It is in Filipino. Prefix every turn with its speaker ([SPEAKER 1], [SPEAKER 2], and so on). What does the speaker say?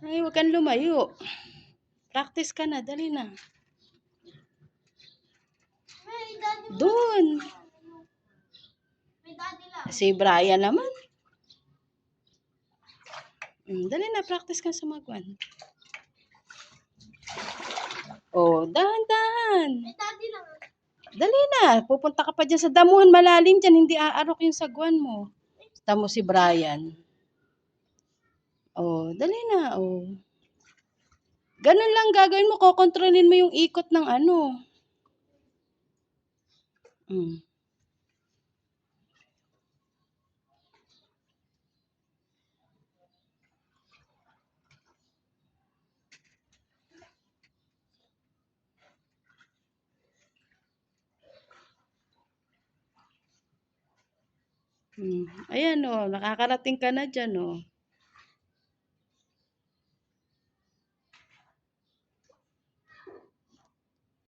[SPEAKER 1] Ay, huwag kang lumayo. Practice ka na, dali na. Doon. Si Brian naman. Mm, dali na, practice ka sa magwan. Oh, dahan-dahan. Dali na, pupunta ka pa dyan sa damuhan malalim dyan, hindi aarok yung sagwan mo. Tamo si Brian. Oh, dali na, oh. Ganun lang gagawin mo, kokontrolin mo yung ikot ng ano. Mm. Hmm. Ayan oh, nakakarating ka na dyan oh.